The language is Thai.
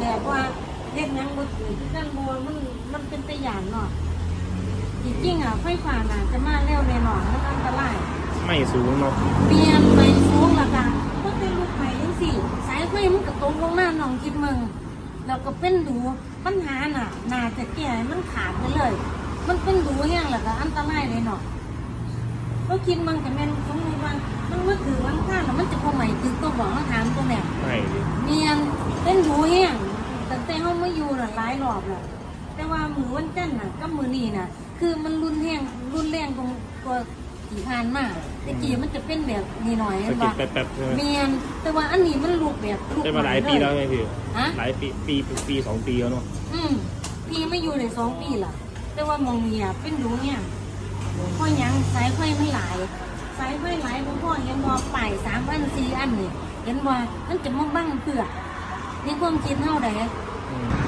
แบบว่าเรียกยังบ่ถือที่นั่นบัวมันมันเป็นตัวอย่างเนาะจริงๆอะไฟฟ้าน่ะจะมาเร็วแน่นอนมันอันตรายไม่สูงเนาะเปลี่ยนไปสูงและกันก็เป็นลูกใหม่ยังสิสายไฟมันก็ตกลงมาหนองคิดมึงแล้วก็เป็นดูปัญหาน่ะน่าจะแก้ให้มันขาดไปเลย มันเป็นดูแห้งแล้วก็อันตรายเลยเนาะก็คิดมันกับแม่นสมมติว่ามันมือถือวันข้างแล้วมันจะพอใหม่ถึงตัวบอกเขาถามตัวเนี่ยไม่ดิเมียนเป็นดูแห้ง ตั้งแต่เขามาอยู่น่ะหลายรอบแล้วแต่ว่ามือวันจันทร์น่ะกับมือนี่น่ะ คือมันรุนแห้งรุนแรงตรงตัวกี่พานมากแต่กี้มันจะเป็นแบบนี้หน่อยสะเห็นกิดปะแป๊บๆใช่ไหมเมียนแต่ว่าอันนี้มันลูกแบบลูกได้มาหลายปีแล้วไงพี่ฮะหลายปีปีปีสองปีแล้วเนาะอืมพี่ไม่อยู่ในสองปีละแต่ว่ามองเนี่ยเป็นดูเนี่ยพ่อยังสายไฟมันหลายสายไฟหลายพ่อพ่อเห็นบ่ป่ายสามอันสี่อันนี่เห็นบ่มันจะมาบังเพื่อ ในความคิดเท่าใดอืม